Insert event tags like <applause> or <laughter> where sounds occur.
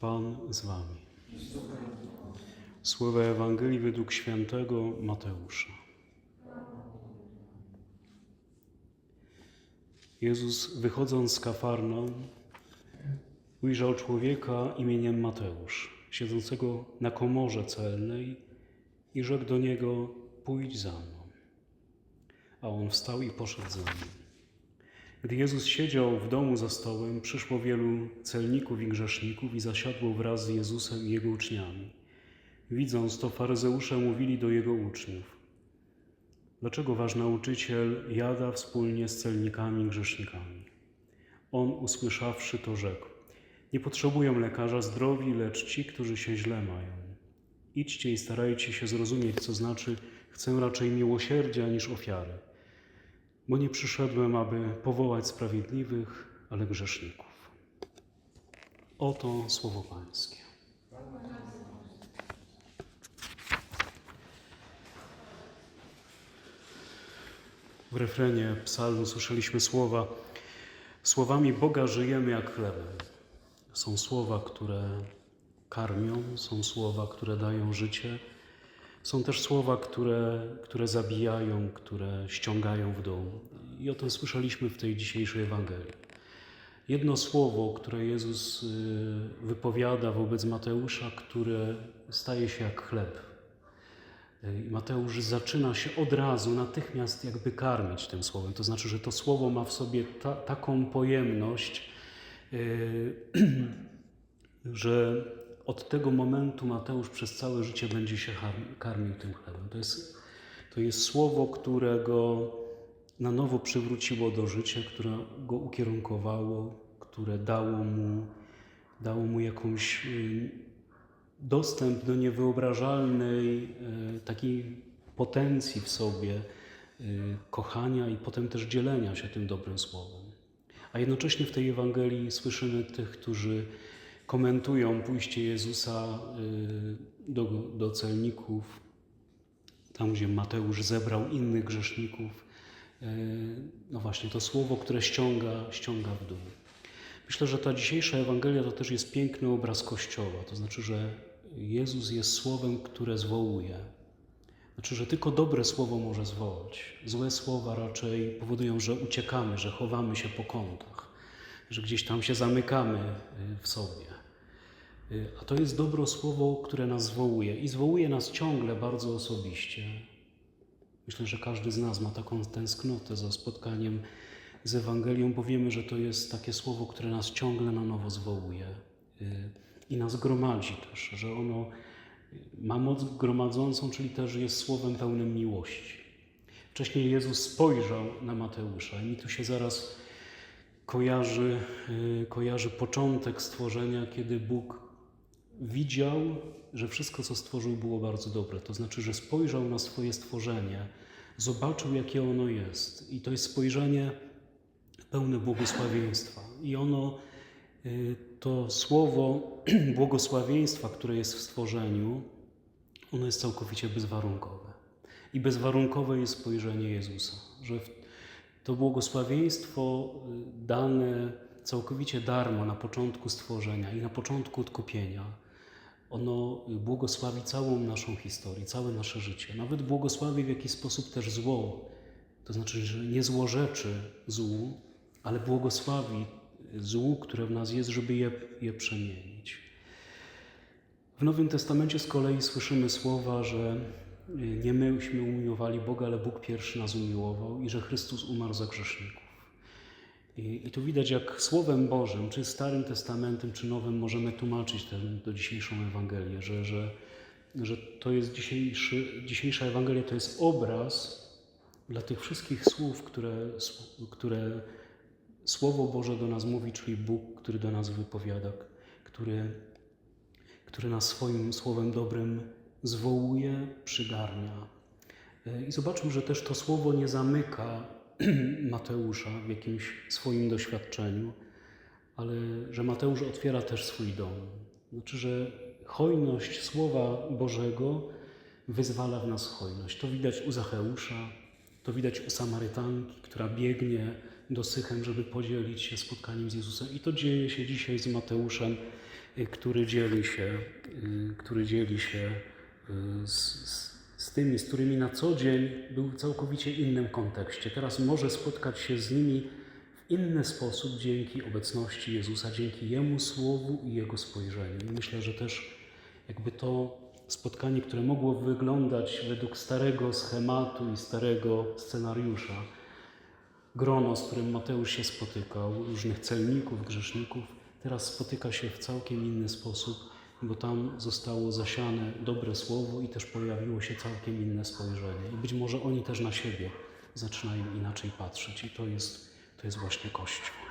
Pan z wami. Słowa Ewangelii według świętego Mateusza. Jezus, wychodząc z Kafarnaum, ujrzał człowieka imieniem Mateusz, siedzącego na komorze celnej i rzekł do niego: Pójdź za mną. A on wstał i poszedł za nim. Gdy Jezus siedział w domu za stołem, przyszło wielu celników i grzeszników i zasiadło wraz z Jezusem i jego uczniami. Widząc to, faryzeusze mówili do jego uczniów: Dlaczego wasz nauczyciel jada wspólnie z celnikami i grzesznikami? On, usłyszawszy to, rzekł: Nie potrzebują lekarza zdrowi, lecz ci, którzy się źle mają. Idźcie i starajcie się zrozumieć, co znaczy: chcę raczej miłosierdzia niż ofiary bo nie przyszedłem, aby powołać sprawiedliwych, ale grzeszników. Oto słowo Pańskie. W refrenie psalmu słyszeliśmy słowa: Słowami Boga żyjemy jak chlebem. Są słowa, które karmią, są słowa, które dają życie. Są też słowa, które, które zabijają, które ściągają w dół. I o tym słyszeliśmy w tej dzisiejszej Ewangelii. Jedno słowo, które Jezus y, wypowiada wobec Mateusza, które staje się jak chleb. Y, Mateusz zaczyna się od razu, natychmiast jakby karmić tym słowem. To znaczy, że to słowo ma w sobie ta, taką pojemność, y, <clears throat> że od tego momentu Mateusz przez całe życie będzie się karmił tym chlebem. To jest, to jest słowo, które go na nowo przywróciło do życia, które go ukierunkowało, które dało mu, dało mu jakąś y, dostęp do niewyobrażalnej y, takiej potencji w sobie y, kochania i potem też dzielenia się tym dobrym słowem. A jednocześnie w tej Ewangelii słyszymy tych, którzy komentują pójście Jezusa do, do celników, tam gdzie Mateusz zebrał innych grzeszników. No właśnie, to słowo, które ściąga, ściąga w dół. Myślę, że ta dzisiejsza Ewangelia to też jest piękny obraz Kościoła. To znaczy, że Jezus jest słowem, które zwołuje. Znaczy, że tylko dobre słowo może zwołać. Złe słowa raczej powodują, że uciekamy, że chowamy się po kątach, że gdzieś tam się zamykamy w sobie. A to jest dobro słowo, które nas zwołuje i zwołuje nas ciągle bardzo osobiście. Myślę, że każdy z nas ma taką tęsknotę za spotkaniem z Ewangelią, bo wiemy, że to jest takie słowo, które nas ciągle na nowo zwołuje i nas gromadzi też, że ono ma moc gromadzącą, czyli też jest słowem pełnym miłości. Wcześniej Jezus spojrzał na Mateusza i mi tu się zaraz kojarzy, kojarzy początek stworzenia, kiedy Bóg widział, że wszystko, co stworzył, było bardzo dobre. To znaczy, że spojrzał na swoje stworzenie, zobaczył, jakie ono jest. I to jest spojrzenie pełne błogosławieństwa. I ono, to słowo <clears throat> błogosławieństwa, które jest w stworzeniu, ono jest całkowicie bezwarunkowe. I bezwarunkowe jest spojrzenie Jezusa, że to błogosławieństwo dane całkowicie darmo na początku stworzenia i na początku odkupienia, ono błogosławi całą naszą historię, całe nasze życie. Nawet błogosławi w jakiś sposób też zło. To znaczy, że nie złorzeczy złu, ale błogosławi złu, które w nas jest, żeby je, je przemienić. W Nowym Testamencie z kolei słyszymy słowa, że nie myśmy umiłowali Boga, ale Bóg pierwszy nas umiłował i że Chrystus umarł za grzeszników. I, I tu widać, jak Słowem Bożym, czy Starym Testamentem, czy Nowym, możemy tłumaczyć tę do dzisiejszą Ewangelię, że, że, że to jest dzisiejszy, dzisiejsza Ewangelia to jest obraz dla tych wszystkich słów, które, które Słowo Boże do nas mówi, czyli Bóg, który do nas wypowiada, który, który nas swoim Słowem dobrym zwołuje, przygarnia. I zobaczmy, że też to Słowo nie zamyka <clears throat> Mateusza w jakimś swoim doświadczeniu, ale że Mateusz otwiera też swój dom. Znaczy, że hojność Słowa Bożego wyzwala w nas hojność. To widać u Zacheusza, to widać u Samarytanki, która biegnie do Sychem, żeby podzielić się spotkaniem z Jezusem. I to dzieje się dzisiaj z Mateuszem, y, który dzieli się, y, który dzieli się y, z, z, z tymi, z którymi na co dzień był w całkowicie innym kontekście. Teraz może spotkać się z nimi w inny sposób dzięki obecności Jezusa, dzięki Jemu słowu i Jego spojrzeniu. Myślę, że też jakby to spotkanie, które mogło wyglądać według starego schematu i starego scenariusza, grono, z którym Mateusz się spotykał, różnych celników, grzeszników, teraz spotyka się w całkiem inny sposób, bo tam zostało zasiane dobre słowo i też pojawiło się całkiem inne spojrzenie. I być może oni też na siebie zaczynają inaczej patrzeć, i to jest, to jest właśnie Kościół.